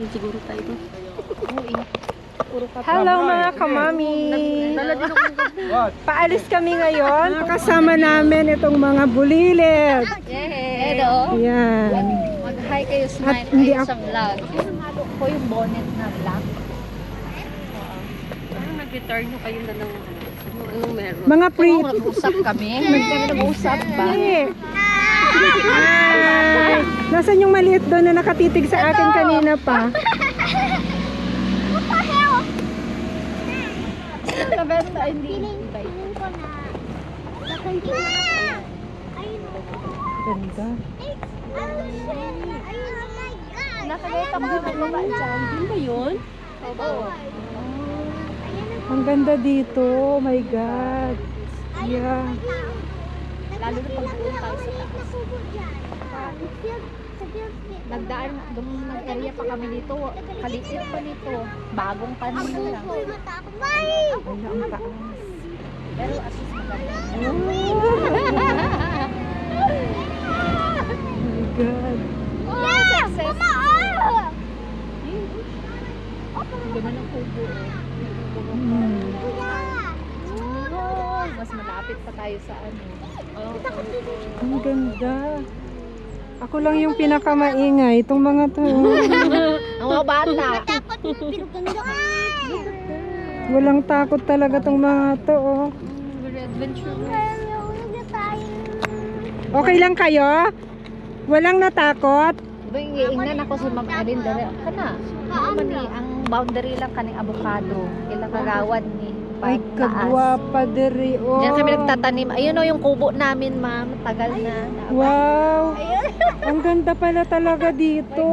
Siguro tayo doon. Hello mga kamami! Paalis kami ngayon. Kasama namin itong mga bulilit. Hello. Yan. Mag-hi kayo sa At hindi kayo ako- sa vlog. Ko yung bonnet na black. Parang nag-retire nyo kayo na ng ano. Anong meron? Mga pre... Nag-usap kami. Nag-usap ba? Hey. Hi! Nasaan yung maliit doon na nakatitig sa akin kanina pa? Kabenta, hindi. Ganda. Nakagayta ko yung baba dyan. Yun ba yun? Oo. Ang ganda dito. Oh my God. Yeah. Lalo na pag doon tayo sa taas. Nagdaan, doon nag-area pa kami dito. Kaliit pa nito. Bagong panin lang. Wala ang taas. Pero as is maganda. Oh my God. Oh, success. Ang ganda ng kubo. Oh, mas malapit pa tayo sa ano. Ang ganda. Ako lang yung pinakamaingay. Itong mga to. Ang mga bata. Walang takot talaga tong mga to. Oh. Very adventurous. Okay lang kayo? Walang natakot? Iingnan ako sa mga alin dali. Kana. Ang boundary lang kaning avocado. Ilang kagawad ni. Ay, kagwapa diri. Oh. Diyan kami nagtatanim. Ayun o yung kubo namin, ma'am. Tagal na. Wow! Ang ganda pala talaga dito.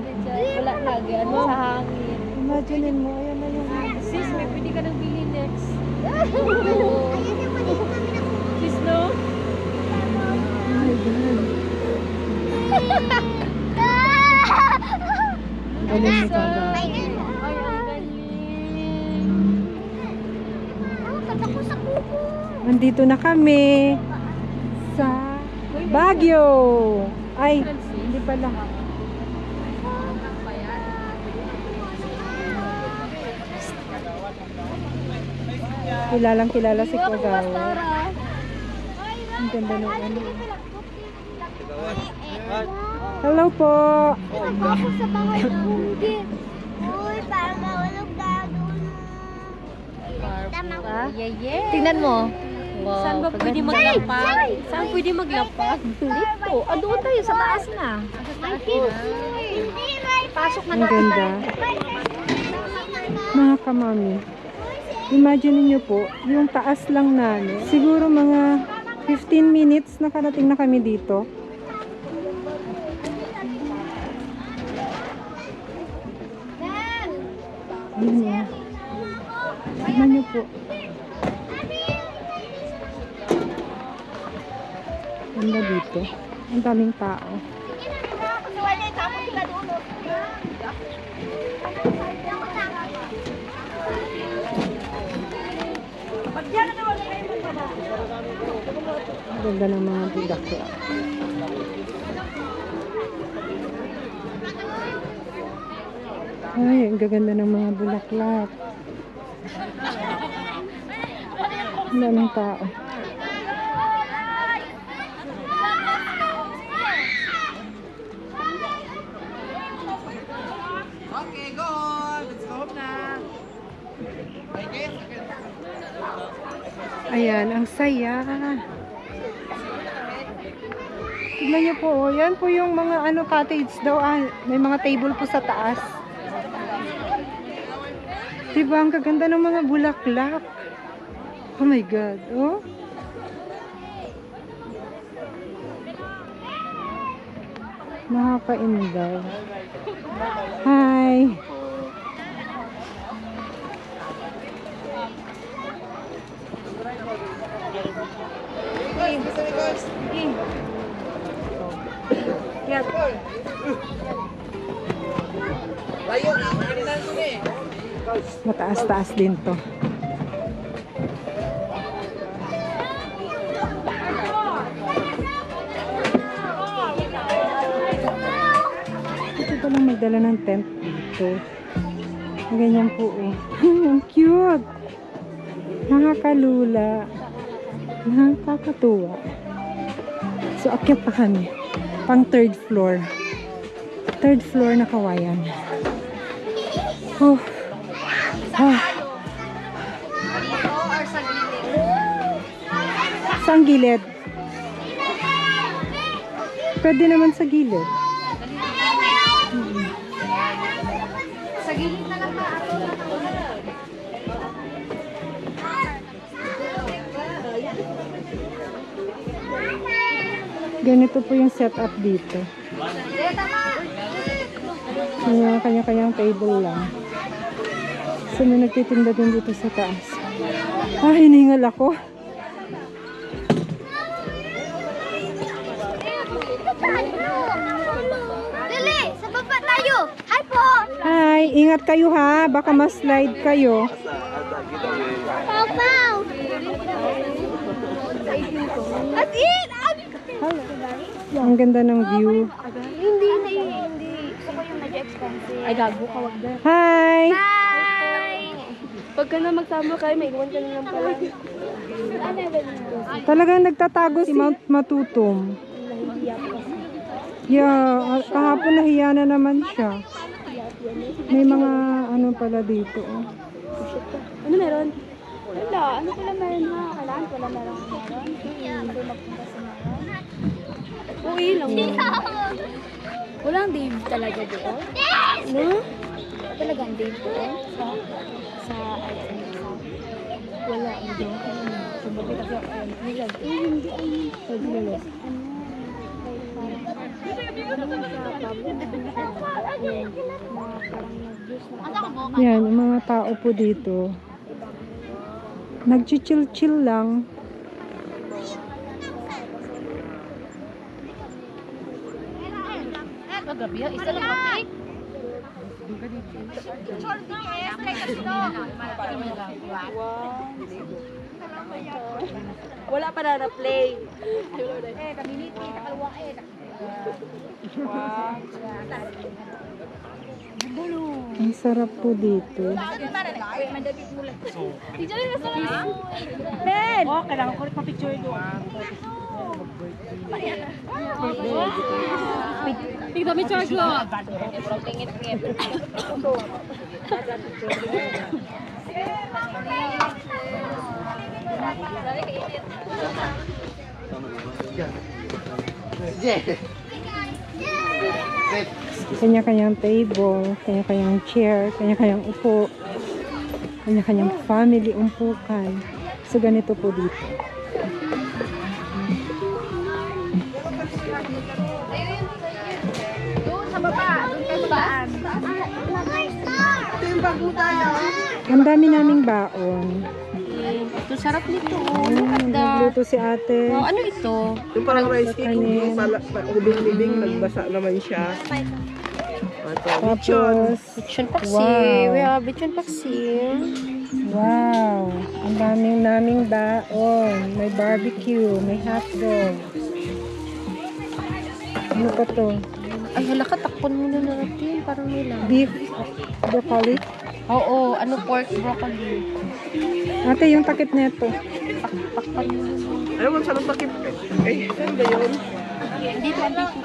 Wala na. Ano sa hangin. Imagine mo, ayan na yung... Sis, may pwede ka nang bilhin next. Sis, no? Oh my God. Galing ni Kaga. Nandito na kami sa Baguio. Ay, hindi pala. Kilalang kilala si Kagawa. Ang ganda ng ano. Hello po. Ako sa bahay ng Uy, parang mahulog na doon. Tama ko. Tingnan mo. Wow, Saan ba pwede maglapag? Saan pwede maglapag? Dito. Ah, doon tayo sa taas na. Pasok na Ang ganda. Mga kamami. Imagine niyo po, yung taas lang namin. Siguro mga 15 minutes nakarating na kami dito. Yun o. Tignan niyo po. Ganda dito. Ang daming tao. Ang ganda ng mga bulaklak. Ay, ang gaganda ng mga bulaklak. Ang daming tao. Ayan, ang saya. Tignan niyo po, oh. yan po yung mga ano cottage daw. Ah, may mga table po sa taas. Diba, ang gaganda ng mga bulaklak. Oh my God, oh. Nakaka-indaw. Hi. Mataas-taas din to. Ito palang magdala ng tent. dito. Ganyan po oh. Ang cute. Nakakalula. Nakakatuwa. So, akyat pa kami. Pang third floor. Third floor na kawayan. Oh. Ah. Dito or sa gilid? Saan gilid? Pwede naman sa gilid. Sa gilid na lang ba? Ganito po yung setup dito. Yung kanya-kanyang table lang. So, may nagtitinda din dito sa taas. Ah, hiningal ako. Lili, sa baba tayo. Hi po. Hi, ingat kayo ha. Baka ma-slide kayo. Pau, pau. At in! Ang ganda ng view. Hindi, hindi, hindi. Gusto ko yung medyo expensive. Ay, gago ka, wag. Hi! Bye! Pagka na magsama kayo, may iwan ka na lang pala. Talagang nagtatago si Mount Matutum. Yeah, ah, kahapon nahiya na naman siya. May mga ano pala dito. Oh. Ano meron? Wala, ano pala meron ha? Kailangan pala meron meron. Hindi magpunta sa meron. Uwi lang. Walang Dave talaga doon? No? Talagang po sa sa SM sa Wala. Hindi ako. Sumabi kasi ako. Nilag. Eh, hindi. Ay. Yan, yung mga tao po dito. Nag-chill-chill lang. Magabi, isa lang pati. Wala pa na na-play. Ang sarap po dito. Oh, kailangan ko rin pa-picture doon. Tignan mo charge ko. Kanya-kanyang table, kanya-kanyang chair, kanya-kanyang upo, kanya-kanyang family umpukan. So, ganito po dito. Sa baba, doon kayo babaan. Ang dami naming baon. Ito, sarap nito. Mm, nagluto si ate. Oh, ano ito? Yung parang rice cake, pala, ubing-ubing, nagbasa naman siya. Ito. Tapos, Bichon paksi. Wow. We have bichon paksi. wow, ang daming naming baon. May barbecue, may hotdog. Ano pa to? Ay, hala ka, takpon muna natin. Parang nila. Beef broccoli. Oo, ano pork broccoli. Ate, yung takip neto. Takpan mo na. Ayaw mo sa takip. Eh, saan ba yun? Dito, dito.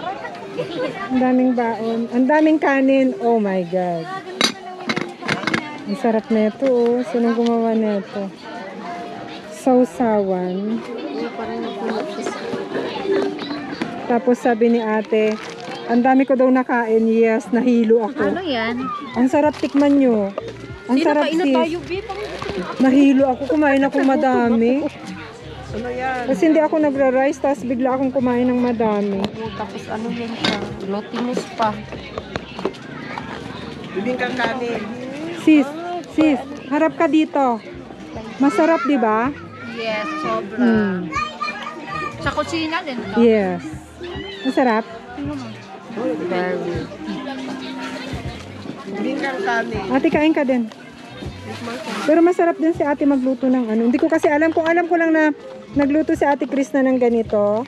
Ang daming baon. Ang daming kanin. Oh my God. Ang sarap neto oh. Sinong gumawa neto? Sausawan. Parang. Tapos sabi ni ate, ang dami ko daw nakain. Yes, nahilo ako. Ano yan? Ang sarap tikman nyo. Ang Hindi, sarap sis. tayo, babe. Nahilo ako. Kumain ako madami. Ano yan? Kasi hindi ako nagra-rice, tapos bigla akong kumain ng madami. Oh, tapos ano yan siya? Glutinous pa. Bibing kang kanin. Sis, sis, harap ka dito. Masarap, di ba? Yes, sobra. Hmm. Sa kusina din. no? Yes. Masarap? Very. Kanin. Ate, kain ka din. Pero masarap din si ate magluto ng ano. Hindi ko kasi alam kung alam ko lang na nagluto si ate Chris na ng ganito.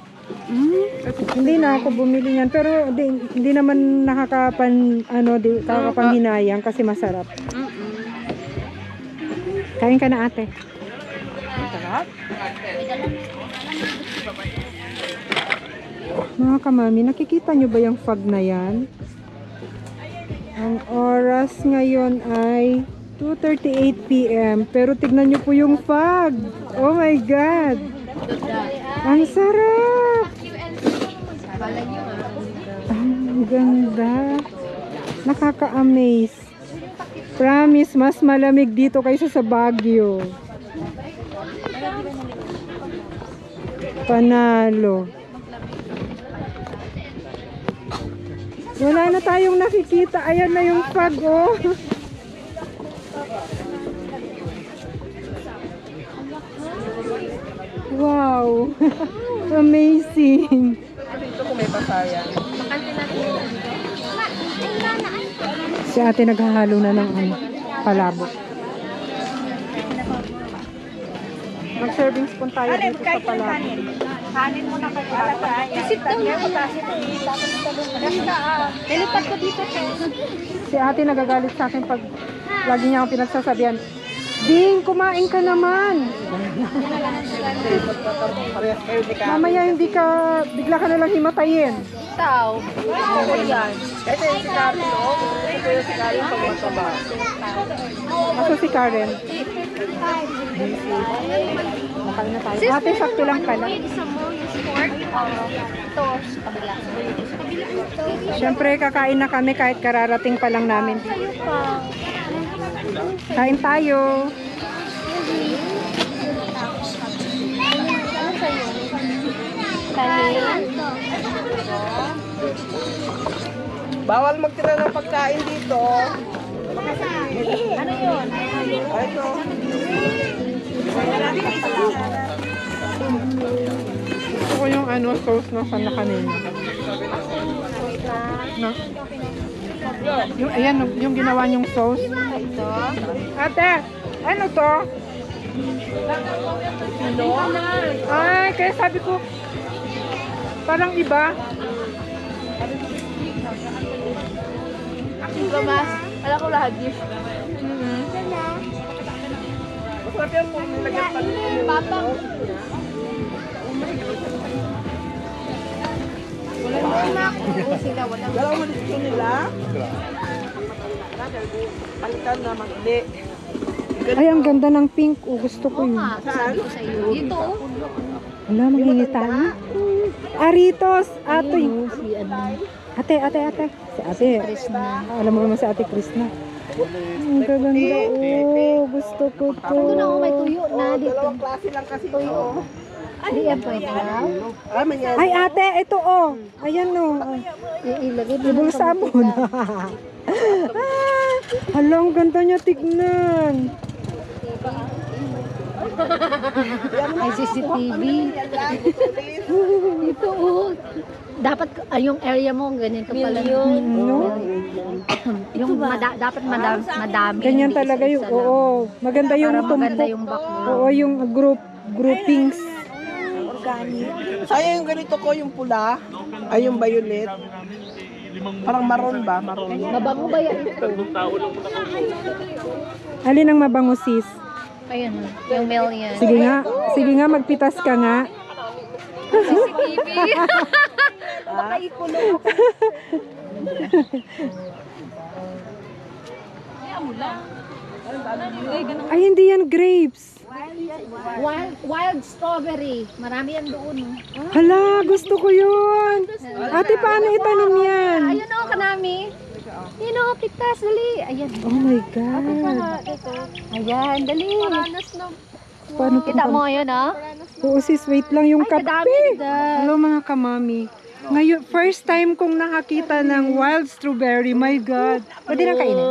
Hindi na ako bumili niyan. Pero di, hindi naman nakakapan, ano, di, nakakapanghinayang kasi masarap. Kain ka na ate. Sarap. Mga kamami, nakikita nyo ba yung fog na yan? Ang oras ngayon ay 2.38 p.m. Pero tignan nyo po yung fog. Oh my God! Ang sarap! Ang ganda. Nakaka-amaze. Promise, mas malamig dito kaysa sa Baguio. Panalo. Wala na tayong nakikita. Ayan na yung fog, oh. Wow. Amazing. Dito kung may pasayan. Si ate naghahalo na ng ano, palabok. Mag-serving spoon tayo dito sa palabok. Kanin mo na kayo. Isip daw niya. Nilipat ko dito. Si ate nagagalit sa akin pag lagi niya akong pinagsasabihan, Ding, kumain ka naman. Mamaya hindi ka, bigla ka nalang himatayin. Tao. Ako yan. Kasi yung si Karen, oh. Gusto ko yung si Karen pag mataba. Aso si Karen. Nakain na tayo. Ate, sakto lang pala. Isa mo yung sport. Ito, sa kabila. Siyempre, kakain na kami kahit kararating pa lang namin. Kain tayo. Bawal magtira ng pagkain dito. Ano yun? Ito. Gusto ko yung ano, sauce na sa kanina. Na? Yung, ayan, yung ginawa niyong sauce. Ate, ano to? Ay, kaya sabi ko, parang iba. Mas, alam ko lahat gift. Masarap yan kung nilagyan pa rin yung Papang. Dalawa mo dito nila. Palitan na magli. Ay, ang ganda ng pink. Oh, gusto ko yun. Sabi ko sa iyo. Dito. oh. Wala, maghingi tayo. Aritos! Ate! Si ano, Ate, ate, ate. Si ate. Alam mo naman si ate Krishna. Ang gaganda. Oh, gusto ko to. Ito na, oh, may tuyo na dito. Dalawang klase lang kasi ito. Hindi yan pwede lang. Ay, ate, ito oh. Ayan oh. Ilagay mo Ibulsa mo na. hala, ang ganda niya tignan. Ay, CCTV. Ito, oh. Dapat ah, yung area mo, ganito pala. No? Yung mada, dapat madam, madami. Ganyan talaga yung, oo. Maganda yung Para maganda tumpok. yung background. Oo, yung group, groupings. Sayang yung ganito ko, yung pula. Ay, yung violet. Parang maroon ba? Maroon. Mabango ba yan? Alin ang mabango sis? Ayun, yung million. Sige nga, sige nga, magpitas ka nga. CCTV. Baka ikulong. Ay, hindi yan grapes. Wild, wild strawberry. Marami yan doon. oh. Hala, gusto ko yun. Ate, paano itanim yan? Ayun o, kanami. Yun o, dali. Ayan. Oh my God. Ayan, dali. Paano Kita mo, ayun o. Oo sis, wait lang yung Ay, kape. Hello mga kamami. Ngayon, first time kong nakakita ng wild strawberry. My God. Pwede na kainin?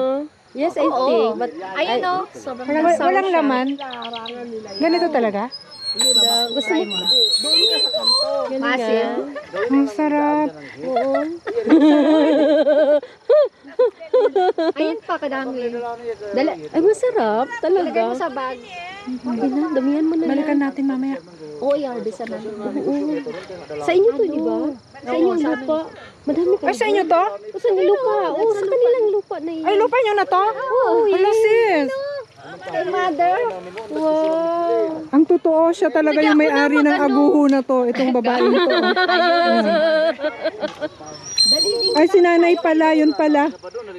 Yes, I think. But, ayun o. Sobrang Walang, walang laman. Ganito talaga? Gusto mo? Masim. Ang sarap. Ayun pa, kadami. Dala, ay masarap Lagay talaga. mo sa bag. Okay na, damihan mo na Balikan natin mamaya. Oo, i-harvest na. Oo. Sa inyo to, di ba? Sa inyo lupa. Madami ka. Ay, sa inyo to? O, sa inyo lupa. Oo, sa kanilang lupa na yun. Ay, lupa nyo na to? Oo, Hala, sis. Kay mother. Wow. Ang totoo, siya talaga yung may-ari ng aguho na to. Itong babaeng to. Ay, si nanay pala, yun pala.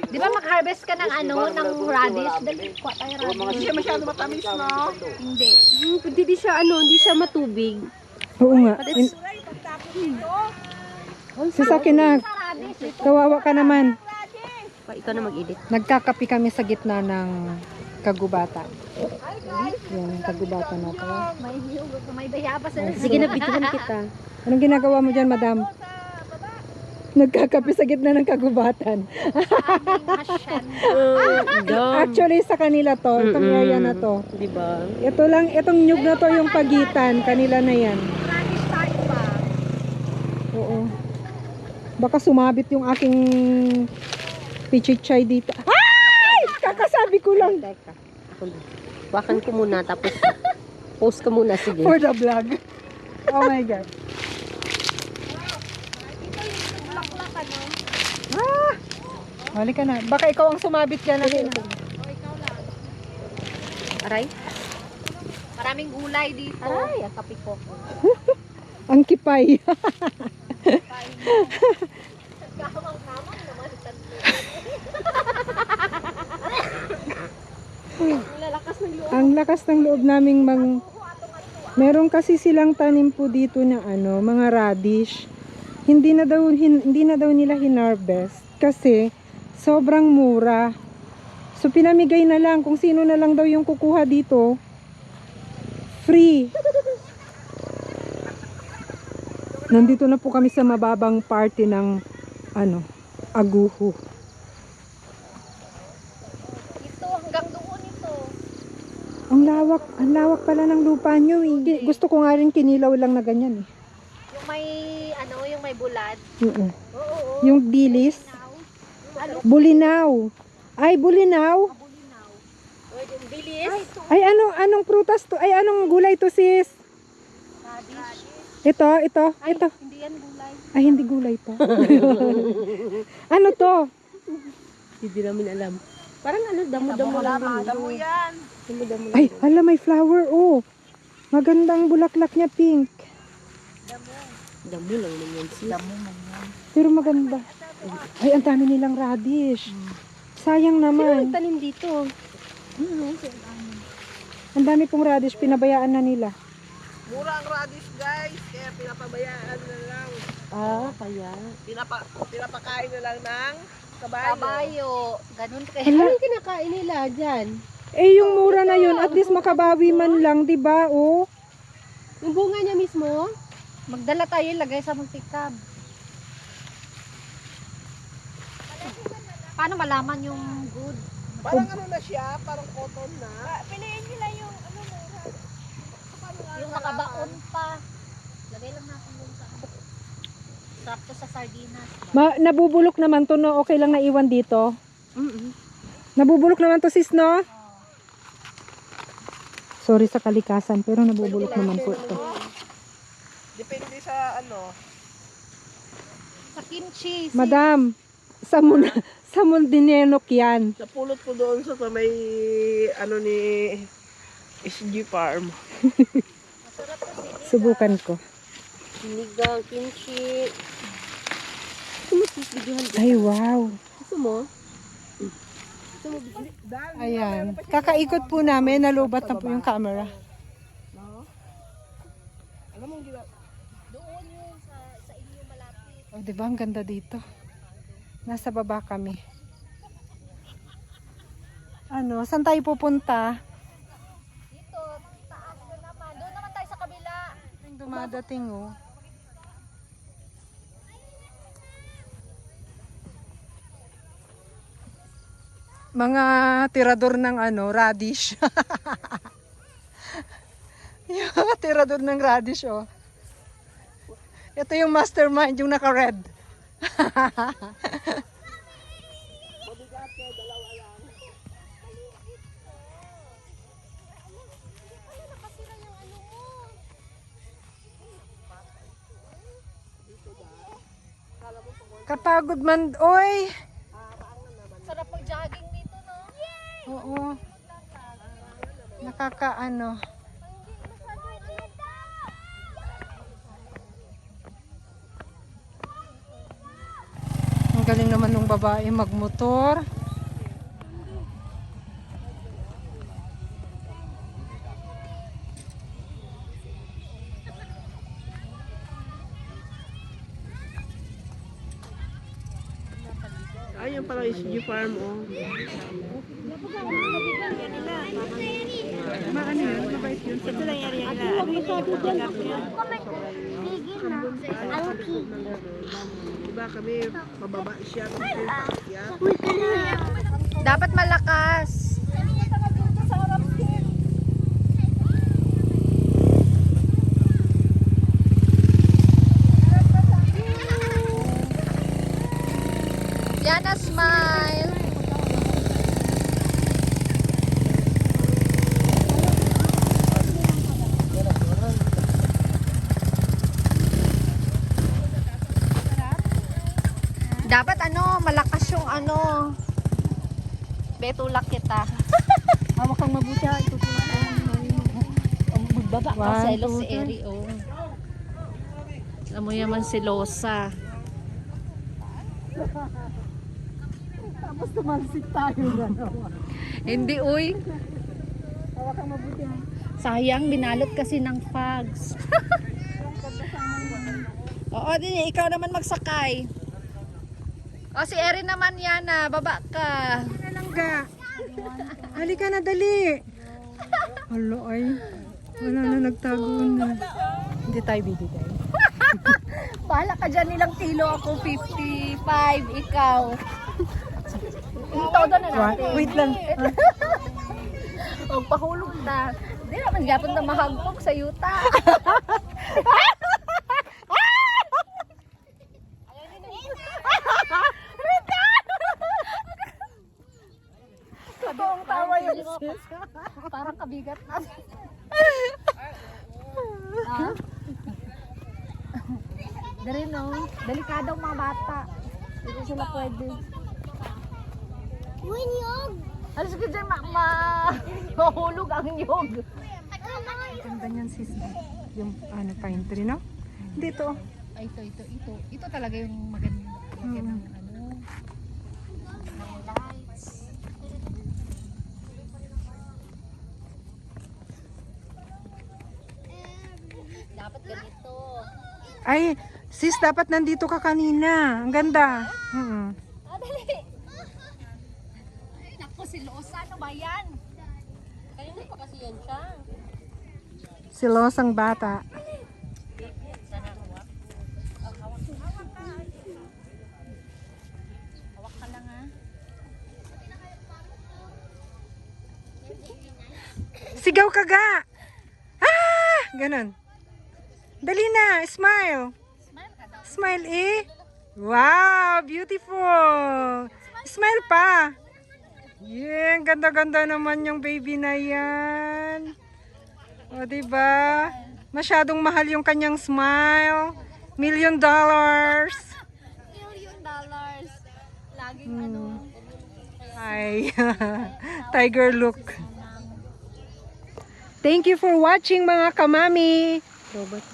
Di ba mag-harvest ka ng ano, ng radish? Dali, kuha tayo radish. Hindi siya masyado matamis, no? Hindi. Hmm, Hindi siya, ano, hindi siya matubig. Oo nga. In- Sis, akin na. Kawawa ka naman. Pa, ikaw na mag-edit. Nagkakapi kami sa gitna ng kagubatan. Yan, kagubatan na to. May, may bayabas na. Sige na, bituhan kita. Anong ginagawa mo dyan, madam? Nagkakapi sa gitna ng kagubatan. Actually, sa kanila to, itong area na to. Di ba? Ito lang, itong nyug na to yung pagitan. Kanila na yan. Oo. Baka sumabit yung aking pichichay dito. Ay! Ko lang. Teka. Ako na. Wakan ko muna, tapos post ka muna, sige. For the vlog. Oh my God. Ah! Hali ka na. Baka ikaw ang sumabit dyan. Akin na. Aray? Maraming gulay dito. Aray, ang kapi ko. Ang kipay. Ang lakas ng loob naming mang Meron kasi silang tanim po dito na ano, mga radish. Hindi na daw hin- hindi na daw nila hinarvest kasi sobrang mura. So pinamigay na lang kung sino na lang daw yung kukuha dito. Free. Nandito na po kami sa mababang party ng ano, aguho. Ito, hanggang doon ito. Ang lawak, ang lawak pala ng lupa nyo eh. Gusto ko nga rin kinilaw lang na ganyan eh. Yung may, ano, yung may bulad. Oo. Oo, oo. Yung dilis. Bulinaw. Ay, bulinaw. Yung bilis. Ay, anong, anong prutas to? Ay, anong gulay to sis? Radish. Ito, ito, ito. Hindi yan gulay. Ay, hindi gulay to. ano to? Hindi namin alam. Parang ano, damo-damo lang. rin. Damo yan. Damo-damo lang. Ay, hala, may flower. Oh. Magandang bulaklak niya, pink. Damo lang naman siya. Pero maganda. Ay, ang dami nilang radish. Sayang Sino naman. nagtanim dito? Ang dami pong radish, pinabayaan na nila. Mura ang radish, guys. Kaya pinapabayaan na lang. Ah, kaya. Pinapa, pinapakain na lang ng kabayo. Kabayo. Ganun kaya. Ano yung kinakain nila dyan? Eh, yung mura na yun, at least makabawi man lang, di ba? Oh. Yung bunga niya mismo? Magdala tayo, lagay sa magtikab. Paano malaman yung good? Parang ano na siya, parang cotton na. Piliin nila yung ano mo. Yung nakabaon pa. Lagay lang natin. Sarap to sa sardinas. Ma- nabubulok naman to, no? Okay lang naiwan dito. Mm Nabubulok naman to, sis, no? Sorry sa kalikasan, pero nabubulok naman po ito. Depende sa ano. Sa kimchi. si- Madam, sa mun sa Mundinenok yan. Napulot ko doon sa may ano ni SG Farm. Subukan ko. Sinigang, kimchi. Gusto mo sis, videohan kita? Ay, wow. Gusto mo? Ayan. Kakaikot po namin, nalubat na po yung camera. Alam mo, Doon yung sa, sa inyo malapit. Oh, di ba? Ang ganda dito. Nasa baba kami. Ano, saan tayo pupunta? Dito, taas na naman. Doon naman tayo sa kabila. Dumadating, oh. Mga tirador ng ano, radish. Yung tirador ng radish, oh. Ito yung mastermind, yung naka-red. Kapagod man, oy! Sarap mag-jogging dito, no? Oo. Nakakaano. Ang galing naman ng babae magmotor. Ayun pala is Farm, oh. Bigil na. Ang pig. Diba kami, mababa siya. kanina. Dapat malakas. Yana, smile. Dapat ano, malakas yung ano. Betulak kita. Hawak kang mabuti ha. Itutulak ko yung Magbaba ka sa Elos si. Eri, oh. Alam mo yaman si Losa. Tapos tumalsik tayo. Hindi, uy. Hawak kang mabuti ha. Sayang, binalot kasi ng fags. Oo, din, ikaw naman magsakay. O, si Eri naman yan, ah. Baba ka. Langga. Halika na, dali. Hala ay. Wala na, nagtago na. Hindi tayo bibigay. Bahala ka dyan, ilang kilo ako? 55, ikaw. Yung todo na natin. Wait lang. O, pahulog na. Hindi naman gapon na mahagpok sa yuta. Totoong tawa yun, sis. Parang kabigat na. ah? Dari no, delikado ang mga bata. Hindi sila pwede. Uy, niyog. Alas ka dyan, ma, ma mahulog ang yog. Ganda niyan, sis. Yung ano, pine tree, no? Hindi ito. Ay, ito, ito, ito. Ito talaga yung maganda. Lagyan ng ano. ng lights. Dapat ganito. Ay, sis, dapat nandito ka kanina. Ang ganda. Mm. Ay, naku, si Losa, ano ba yan? Kanina pa kasi yan siya. Si Losang bata. Sigaw ka ga! Ah! Ganon. Dali na, smile. Smile eh. Wow, beautiful. Smile pa. Yeah, ganda-ganda naman yung baby na yan. O, diba? Masyadong mahal yung kanyang smile. Million dollars. Million dollars. Laging Hmm. ano. Ay, tiger look. Thank you for watching mga kamami. Robot